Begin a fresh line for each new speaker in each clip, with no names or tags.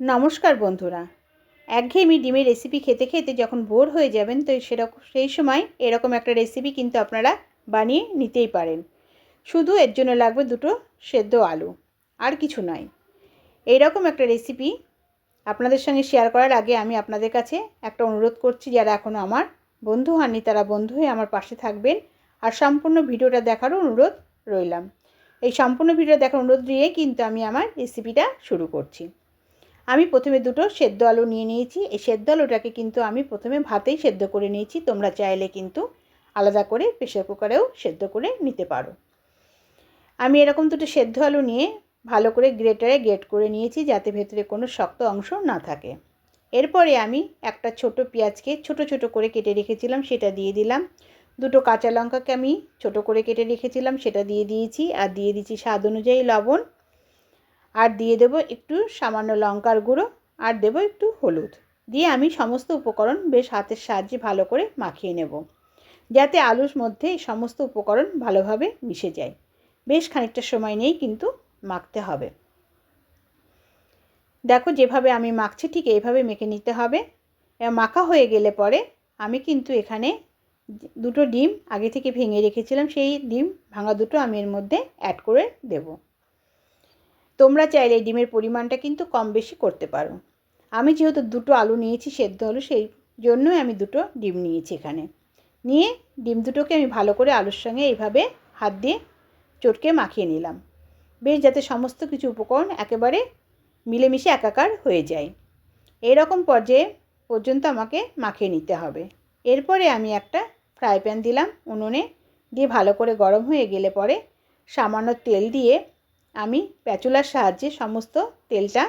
নমস্কার বন্ধুরা। একঘেয়েমি ডিমের রেসিপি খেতে খেতে যখন বোর হয়ে যাবেন, তো সেরকম সেই সময় এরকম একটা রেসিপি কিন্তু আপনারা বানিয়ে নিতেই পারেন। শুধু এর জন্য লাগবে দুটো সেদ্ধ আলু, আর কিছু নয়। এইরকম একটা রেসিপি আপনাদের সঙ্গে শেয়ার করার আগে আমি আপনাদের কাছে একটা অনুরোধ করছি, যারা এখনও আমার বন্ধু হননি, তারা বন্ধু হয়ে আমার পাশে থাকবেন, আর সম্পূর্ণ ভিডিওটা দেখারও অনুরোধ রইলাম। এই সম্পূর্ণ ভিডিও দেখার অনুরোধ দিয়ে কিন্তু আমি আমার রেসিপিটা শুরু করছি। আমি প্রথমে দুটো সেদ্ধ আলু নিয়ে নিয়েছি। এই সেদ্ধ আলুটাকে কিন্তু আমি প্রথমে ভাতেই সেদ্ধ করে নিয়েছি। তোমরা চাইলে কিন্তু আলাদা করে প্রেশার কুকারেও সেদ্ধ করে নিতে পারো। আমি এরকম দুটো সেদ্ধ আলু নিয়ে ভালো করে গ্রেটারে গ্রেট করে নিয়েছি যাতে ভেতরে কোনো শক্ত অংশ না থাকে। এরপরে আমি একটা ছোট পেঁয়াজকে ছোট ছোট করে কেটে রেখেছিলাম, সেটা দিয়ে দিলাম। দুটো কাঁচা লঙ্কাকে আমি ছোট করে কেটে রেখেছিলাম, সেটা দিয়ে দিয়েছি। আর দিয়ে দিচ্ছি স্বাদ অনুযায়ী লবণ। আর দিয়ে দেবো একটু সামান্য লঙ্কার গুঁড়ো আর দেবো একটু হলুদ। দিয়ে আমি সমস্ত উপকরণ বেশ হাতের সাহায্যে ভালো করে মাখিয়ে নেব। যাতে আলুর মধ্যে সমস্ত উপকরণ ভালোভাবে মিশে যায়। বেশ খানিকটা সময় নিয়েই কিন্তু মাখতে হবে। দেখো যেভাবে আমি মাখছি ঠিক এইভাবে মেখে নিতে হবে। মাখা হয়ে গেলে পরে আমি কিন্তু এখানে দুটো ডিম আগে থেকে ভেঙে রেখেছিলাম, সেই ডিম ভাঙা দুটো আমি এর মধ্যে অ্যাড করে দেব। তোমরা চাইলে ডিমের পরিমাণটা কিন্তু কম বেশি করতে পারো। আমি যেহেতু দুটো আলু নিয়েছি, সেদ্ধ আলু সেই জন্যই আমি দুটো ডিম নিয়েছি এখানে। নিয়ে ডিম দুটোকে আমি ভালো করে আলুর সঙ্গে এইভাবে হাত দিয়ে চটকে মাখিয়ে নিলাম। বেশ, যাতে সমস্ত কিছু উপকরণ একেবারে মিলেমিশে একাকার হয়ে যায়। এইরকম পর্যায়ে পর্যন্ত আমাকে মাখিয়ে নিতে হবে। এরপরে আমি একটা ফ্রাই প্যান দিলাম উনুনে, দিয়ে ভালো করে গরম হয়ে গেলে পরে সামান্য তেল দিয়ে আমি প্যাচুলার সাহায্যে সমস্ত তেলটা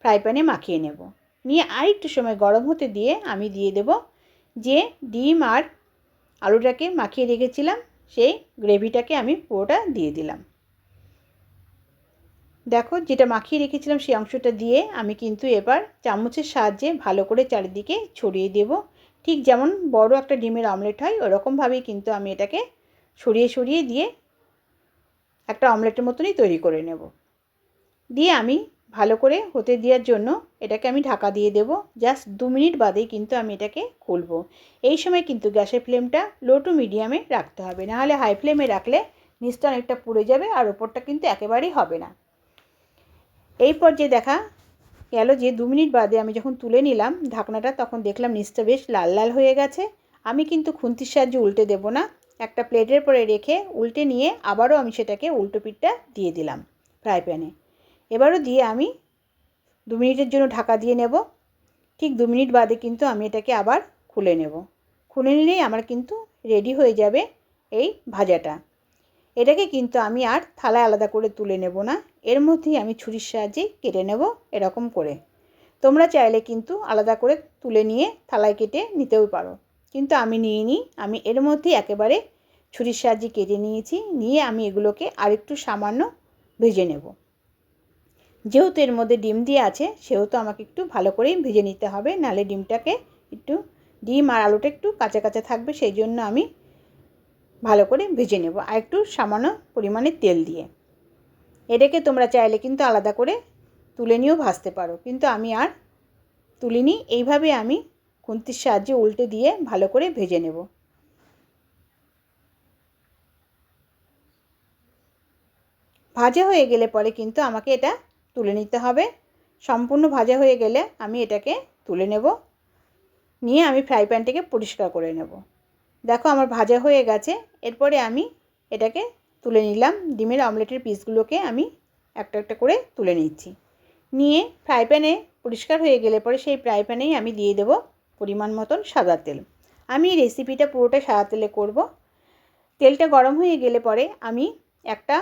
ফ্রাই প্যানে মাখিয়ে নেব। নিয়ে আর একটু সময় গরম হতে দিয়ে আমি দিয়ে দেব যে ডিম আর আলুটাকে মাখিয়ে রেখেছিলাম, সেই গ্রেভিটাকে আমি পুরোটা দিয়ে দিলাম। দেখো যেটা মাখিয়ে রেখেছিলাম সেই অংশটা দিয়ে আমি কিন্তু এবার চামচের সাহায্যে ভালো করে চারিদিকে ছড়িয়ে দেব। ঠিক যেমন বড় একটা ডিমের অমলেট হয়, ওরকমভাবেই কিন্তু আমি এটাকে সরিয়ে সরিয়ে দিয়ে একটা অমলেটের মতনই তৈরি করে নেব। দিয়ে আমি ভালো করে হতে দেওয়ার জন্য এটাকে আমি ঢাকা দিয়ে দেব। জাস্ট দু মিনিট বাদেই কিন্তু আমি এটাকে খুলব। এই সময় কিন্তু গ্যাসের ফ্লেমটা লো টু মিডিয়ামে রাখতে হবে। নাহলে হাই ফ্লেমে রাখলে নিচটা অনেকটা পুড়ে যাবে আর ওপরটা কিন্তু একেবারেই হবে না। এই পর্যায়ে দেখা গেল যে দু মিনিট বাদে আমি যখন তুলে নিলাম ঢাকনাটা, তখন দেখলাম নিচটা বেশ লাল লাল হয়ে গেছে। আমি কিন্তু খুন্তির সাহায্যে উল্টে দেব না। একটা প্লেটের পরে রেখে উল্টে নিয়ে আবারও আমি সেটাকে উল্টো পিঠটা দিয়ে দিলাম ফ্রাই প্যানে। এবারও দিয়ে আমি দু মিনিটের জন্য ঢাকা দিয়ে নেব। ঠিক দু মিনিট বাদে কিন্তু আমি এটাকে আবার খুলে নেব। খুলে নিলেই আমার কিন্তু রেডি হয়ে যাবে এই ভাজাটা। এটাকে কিন্তু আমি আর থালায় আলাদা করে তুলে নেব না। এর মধ্যেই আমি ছুরির সাহায্যে কেটে নেব এরকম করে। তোমরা চাইলে কিন্তু আলাদা করে তুলে নিয়ে থালায় কেটে নিতেও পারো। কিন্তু আমি নিয়ে নিই। আমি এর মধ্যেই একেবারে ছুরির সাহায্যে কেটে নিয়েছি। নিয়ে আমি এগুলোকে আরেকটু সামান্য ভেজে নেব। যেহেতু এর মধ্যে ডিম দিয়ে আছে, সেহেতু আমাকে একটু ভালো করেই ভেজে নিতে হবে। নালে ডিমটাকে একটু ডিম আর আলুটা একটু কাঁচা কাঁচা থাকবে, সেই জন্য আমি ভালো করে ভেজে নেব। আর একটু সামান্য পরিমাণে তেল দিয়ে। এটাকে তোমরা চাইলে কিন্তু আলাদা করে তুলে নিয়েও ভাজতে পারো। কিন্তু আমি আর তুলিনি। এইভাবে আমি খুন্তির সাহায্যে উল্টে দিয়ে ভালো করে ভেজে নেব। ভাজা হয়ে গেলে পরে কিন্তু আমাকে এটা তুলে নিতে হবে। সম্পূর্ণ ভাজা হয়ে গেলে আমি এটাকে তুলে নেব। নিয়ে আমি ফ্রাই প্যানটাকে পরিষ্কার করে নেব। দেখো আমার ভাজা হয়ে গেছে। এরপরে আমি এটাকে তুলে নিলাম। ডিমের অমলেটের পিসগুলোকে আমি একটা একটা করে তুলে নিচ্ছি। নিয়ে ফ্রাই প্যানে পরিষ্কার হয়ে গেলে পরে সেই ফ্রাই প্যানেই আমি দিয়ে দেব পরিমাণ মতন সাদা তেল। আমি রেসিপিটা পুরোটা সাদা তেলে করব। তেলটা গরম হয়ে গেলে পরে আমি একটা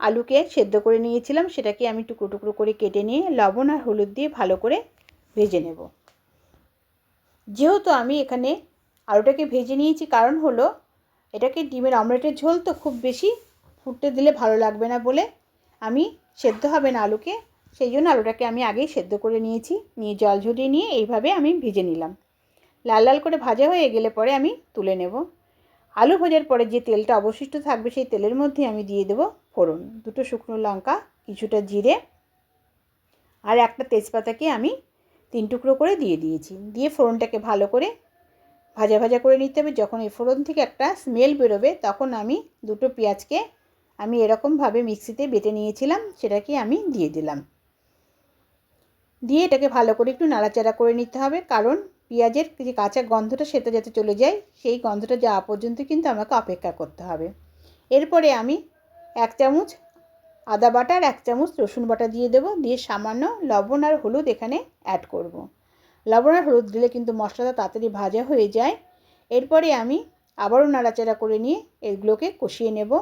আলুকে সেদ্ধ করে নিয়েছিলাম, সেটাকে আমি টুকরো টুকরো করে কেটে নিয়ে লবণ আর হলুদ দিয়ে ভালো করে ভেজে নেব। যেহেতু আমি এখানে আলুটাকে ভেজে নিয়েছি, কারণ হলো এটাকে ডিমের অমলেটের ঝোল তো খুব বেশি ফুটতে দিলে ভালো লাগবে না বলে আমি সেদ্ধ হবে না আলুকে, সেই জন্য আলুটাকে আমি আগেই সেদ্ধ করে নিয়েছি, নিয়ে জল ঝরিয়ে নিয়ে এইভাবে আমি ভেজে নিলাম। লাল লাল করে ভাজা হয়ে গেলে পরে আমি তুলে নেব। আলু ভাজার পরে যে তেলটা অবশিষ্ট থাকবে সেই তেলের মধ্যে আমি দিয়ে দেবো ফোড়ন। দুটো শুকনো লঙ্কা, কিছুটা জিরে আর একটা তেজপাতাকে আমি তিন টুকরো করে দিয়ে দিয়েছি। দিয়ে ফোড়নটাকে ভালো করে ভাজা ভাজা করে নিতে হবে। যখন এই ফোড়ন থেকে একটা স্মেল বেরোবে, তখন আমি দুটো পেঁয়াজকে আমি এরকমভাবে মিক্সিতে বেটে নিয়েছিলাম, সেটাকে আমি দিয়ে দিলাম। দিয়ে এটাকে ভালো করে একটু নাড়াচাড়া করে নিতে হবে, কারণ পেঁয়াজের যে কাঁচা গন্ধটা সেটা যাতে চলে যায়, সেই গন্ধটা যাওয়া পর্যন্ত কিন্তু আমাকে অপেক্ষা করতে হবে। এরপরে আমি এক চামচ আদা বাটা আর এক চামচ রসুন বাটা দিয়ে দেবো, দিয়ে সামান্য লবণ আর হলুদ এখানে অ্যাড করব। লবণ আর হলুদ দিলে কিন্তু মশলাটা তাড়াতাড়ি ভাজা হয়ে যায়। এরপরে আমি আবারও নাড়াচাড়া করে নিয়ে এগুলোকে কষিয়ে নেব।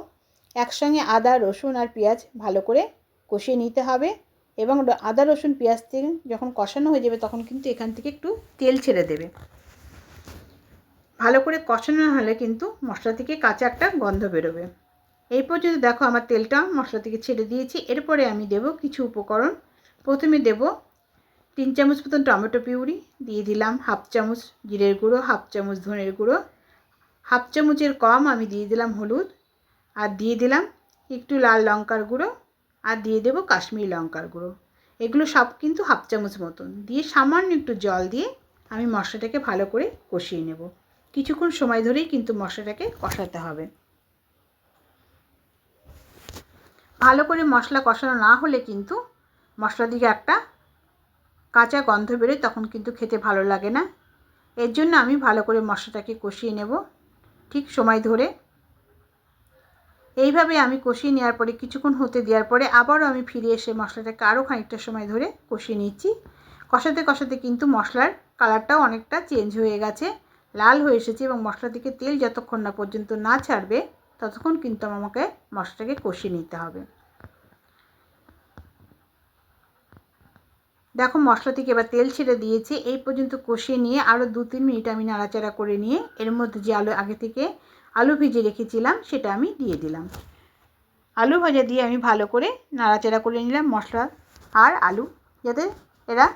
একসঙ্গে আদা, রসুন আর পেঁয়াজ ভালো করে কষিয়ে নিতে হবে। এবং আদা, রসুন, পেঁয়াজ থেকে যখন কষানো হয়ে যাবে তখন কিন্তু এখান থেকে একটু তেল ছেড়ে দেবে। ভালো করে কষানো হলে কিন্তু মশলা থেকে কাঁচা একটা গন্ধ বেরোবে। এই পর্যন্ত দেখো আমার তেলটা মশলা থেকে ছেড়ে দিয়েছি। এরপরে আমি দেব কিছু উপকরণ। প্রথমে দেব তিন চামচ মতন টমেটো পিউরি, দিয়ে দিলাম হাফ চামচ জিরের গুঁড়ো, হাফ চামচ ধনের গুঁড়ো, হাফ চামচের কম আমি দিয়ে দিলাম হলুদ, আর দিয়ে দিলাম একটু লাল লঙ্কার গুঁড়ো আর দিয়ে দেবো কাশ্মীরি লঙ্কার গুঁড়ো। এগুলো সব কিন্তু হাফ চামচ মতন। দিয়ে সামান্য একটু জল দিয়ে আমি মশলাটাকে ভালো করে কষিয়ে নেব। কিছুক্ষণ সময় ধরেই কিন্তু মশলাটাকে কষাতে হবে। ভালো করে মশলা কষানো না হলে কিন্তু মশলা দিকে একটা কাঁচা গন্ধ বেরোয়, তখন কিন্তু খেতে ভালো লাগে না। এর জন্য আমি ভালো করে মশলাটাকে কষিয়ে নেব। ঠিক সময় ধরে এইভাবে আমি কষিয়ে নেওয়ার পরে, কিছুক্ষণ হতে দেওয়ার পরে আবারও আমি ফিরে এসে মশলাটাকে আরও খানিকটা সময় ধরে কষিয়ে নিচ্ছি। কষাতে কষাতে কিন্তু মশলার কালারটাও অনেকটা চেঞ্জ হয়ে গেছে, লাল হয়ে এসেছে এবং মশলা থেকে তেল যতক্ষণ না পর্যন্ত না ছাড়বে, ততক্ষণ কিন্তু আমাকে মশলাটাকে কষিয়ে নিতে হবে। দেখো মশলা থেকে এবার তেল ছেড়ে দিয়েছে, এই পর্যন্ত কষিয়ে নিয়ে আরও দু তিন মিনিট আমি নাড়াচাড়া করে নিয়ে এর মধ্যে যে আলু আগে থেকে আলু ভিজে রেখেছিলাম, সেটা আমি দিয়ে দিলাম। আলু ভাজা দিয়ে আমি ভালো করে নাড়াচাড়া করে নিলাম মশলা আর আলু, যাতে এরা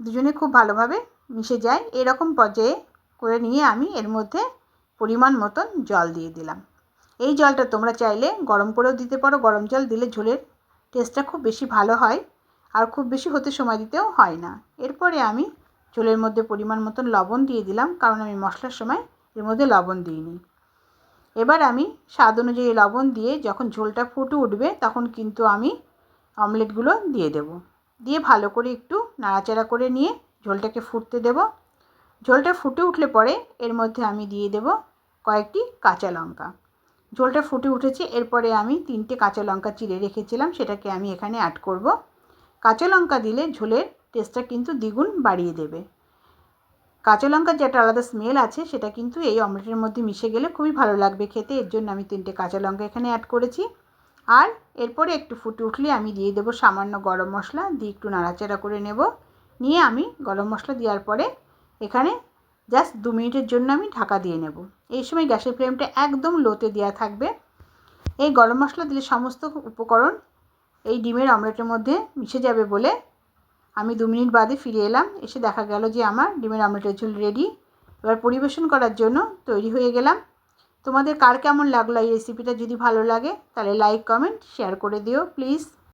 দুজনে খুব ভালোভাবে মিশে যায়। এরকম পর্যায়ে করে নিয়ে আমি এর মধ্যে পরিমাণ মতন জল দিয়ে দিলাম। এই জলটা তোমরা চাইলে গরম করেও দিতে পারো, গরম জল দিলে ঝোলের টেস্টটা খুব বেশি ভালো হয় আর খুব বেশি হতে সময় দিতেও হয় না। এরপরে আমি ঝোলের মধ্যে পরিমাণ মতন লবণ দিয়ে দিলাম, কারণ আমি মশলার সময় এর মধ্যে লবণ দিইনি। এবার আমি স্বাদ অনুযায়ী লবণ দিয়ে যখন ঝোলটা ফুটে উঠবে, তখন কিন্তু আমি অমলেটগুলো দিয়ে দেব। দিয়ে ভালো করে একটু নাড়াচাড়া করে নিয়ে ঝোলটাকে ফুটতে দেব। ঝোলটা ফুটে উঠলে পরে এর মধ্যে আমি দিয়ে দেব কয়েকটি কাঁচা লঙ্কা। ঝোলটা ফুটে উঠেছে, এরপরে আমি তিনটে কাঁচা লঙ্কা চিড়ে রেখেছিলাম, সেটাকে আমি এখানে অ্যাড করব। কাঁচা লঙ্কা দিলে ঝোলের টেস্টটা কিন্তু দ্বিগুণ বাড়িয়ে দেবে। কাঁচা লঙ্কার যে একটা আলাদা স্মেল আছে, সেটা কিন্তু এই অমলেটের মধ্যে মিশে গেলে খুবই ভালো লাগবে খেতে। এর জন্য আমি তিনটে কাঁচা লঙ্কা এখানে অ্যাড করেছি। আর এরপরে একটু ফুটে উঠলে আমি দিয়ে দেবো সামান্য গরম মশলা, দিয়ে একটু নাড়াচাড়া করে নেব। নিয়ে আমি গরম মশলা দেওয়ার পরে এখানে জাস্ট দু মিনিটের জন্য আমি ঢাকা দিয়ে নেব। এই সময় গ্যাসের ফ্লেমটা একদম লোতে দেওয়া থাকবে। এই গরম মশলা দিলে সমস্ত উপকরণ এই ডিমের অমলেটের মধ্যে মিশে যাবে বলে আমি দু মিনিট বাদে ফিরে এলাম, এসে দেখা গেল যে আমার ডিমের আমলেটের ঝোল রেডি এবার পরিবেশন করার জন্য তৈরি হয়ে গেলাম। তোমাদের কার কেমন লাগল এই রেসিপিটা যদি ভালো লাগে, তাহলে লাইক কমেন্ট শেয়ার করে দিও প্লিজ